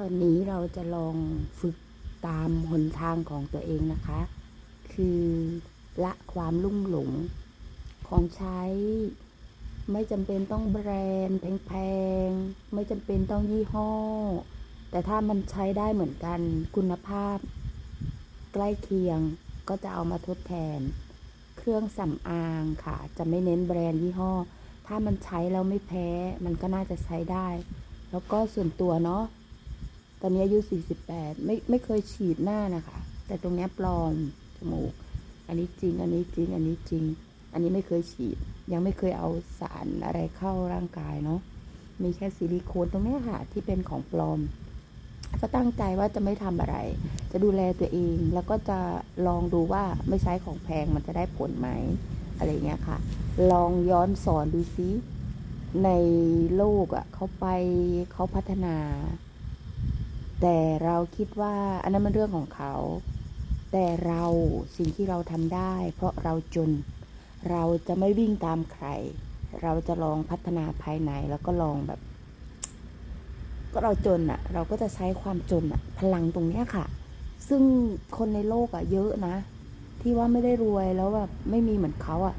ตอนนี้เราจะลองฝึกตามหนทางของตัวเองนะคะ คือละความลุ่มหลง ของใช้ ไม่จำเป็นต้องแบรนด์แพงๆ ไม่จำเป็นต้องยี่ห้อ แต่ถ้ามันใช้ได้เหมือนกันคุณภาพ ใกล้เคียงก็จะเอามาทดแทน เครื่องสำอางค่ะ จะไม่เน้นแบรนด์ยี่ห้อ ถ้ามันใช้แล้วไม่แพ้ มันก็น่าจะใช้ได้ แล้วก็ส่วนตัวเนาะ ตอนนี้อายุ 48 ไม่ไม่เคยฉีดหน้านะคะ แต่ตรงนี้ปลอมจมูก อันนี้จริง อันนี้จริง อันนี้จริง อันนี้ไม่เคยฉีด ยังไม่เคยเอาสารอะไรเข้าร่างกายเนาะ มีแค่ซิลิโคนตรงนี้ค่ะที่เป็นของปลอม ก็ตั้งใจว่าจะไม่ทำอะไร จะดูแลตัวเอง แล้วก็จะลองดูว่าไม่ใช้ของแพงมันจะได้ผลไหมอะไรเงี้ยค่ะ ลองย้อนสอนดูซิ ในโลกอะ่ะเขาไปเขาพัฒนา แต่เราคิดว่าอันนั้นมันเรื่องของเขา แต่เราสิ่งที่เราทำได้ เพราะเราจน เราจะไม่วิ่งตามใคร เราจะลองพัฒนาภายในแล้วก็ลองแบบ ก็เราจนอะ่ะ เราก็จะใช้ความจนอะ่ะ พลังตรงเนี้ยค่ะ ซึ่งคนในโลกอะ่ะเยอะนะ ที่ว่าไม่ได้รวยแล้วแบบไม่มีเหมือนเขาอะ่ะ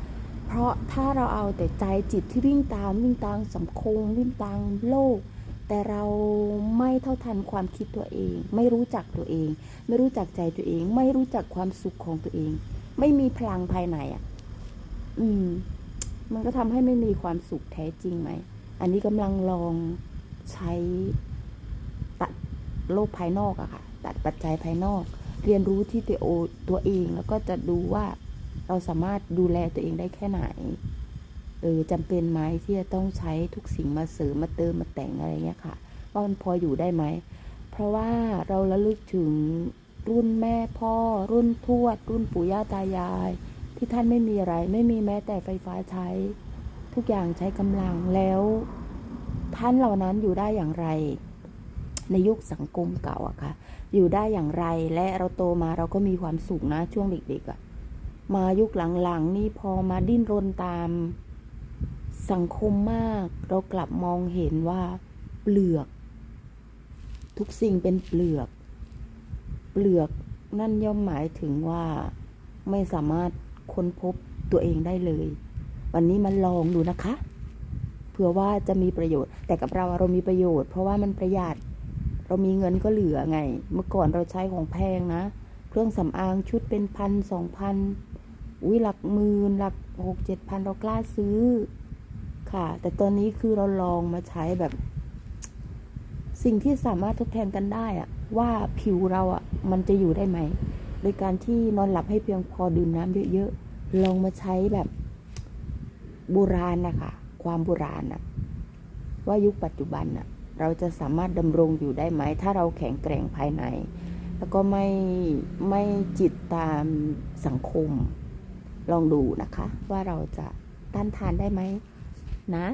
เพราะถ้าเราเอาแต่ใจจิตที่วิ่งตามวิ่งตามสังคมวิ่งตามโลก แต่เราไม่เท่าทันความคิดตัวเอง ไม่รู้จักตัวเอง ไม่รู้จักใจตัวเอง ไม่รู้จักความสุขของตัวเอง ไม่มีพลังภายในอะ อืม มันก็ทำให้ไม่มีความสุขแท้จริงไหม อันนี้กำลังลองใช้ตัดโลกภายนอกอะค่ะ ตัดปัจจัยภายนอก เรียนรู้ที่ตัวโอตัวเองแล้วก็จะดูว่าเราสามารถดูแลตัวเองได้แค่ไหน เออจำเป็นไหมที่จะต้องใช้ทุกสิ่งมาเสริมมาเติมมาแต่งอะไรเงี้ยค่ะว่ามันพออยู่ได้ไหม เพราะว่าเราระลึกถึงรุ่นแม่พ่อ รุ่นทวด รุ่นปู่ย่าตายาย ที่ท่านไม่มีอะไร ไม่มีแม้แต่ไฟฟ้าใช้ ทุกอย่างใช้กำลังแล้วท่านเหล่านั้นอยู่ได้อย่างไร ในยุคสังคมเก่าอะค่ะ อยู่ได้อย่างไรและเราโตมาเราก็มีความสุขนะช่วงเด็กๆอะมายุคหลังๆนี่พอมาดิ้นรนตาม สังคมมาก เรากลับมองเห็นว่า เปลือก ทุกสิ่งเป็นเปลือก เปลือกนั่นย่อมหมายถึงว่าไม่สามารถค้นพบตัวเองได้เลย วันนี้มาลองดูนะคะเผื่อว่าจะมีประโยชน์ แต่กับเราเรามีประโยชน์ เพราะว่ามันประหยัด เรามีเงินก็เหลือไง เมื่อก่อนเราใช้ของแพงนะ เครื่องสำอางชุดเป็นพันสองพันอุ้ยหลักหมื่นหลักหกเจ็ดพันเรากล้าซื้อ ค่ะ แต่ตอนนี้คือเราลองมาใช้แบบ สิ่งที่สามารถทดแทนกันได้อะว่าผิวเราอะมันจะอยู่ได้ไหม โดยการที่นอนหลับให้เพียงพอดื่มน้ำเยอะๆ ลองมาใช้แบบโบราณนะคะ ความโบราณอะว่ายุคปัจจุบันอะเราจะสามารถดำรงอยู่ได้ไหม ถ้าเราแข็งแกร่งภายใน แล้วก็ไม่ไม่จิตตามสังคม ลองดูนะคะ ว่าเราจะต้านทานได้ไหม นะ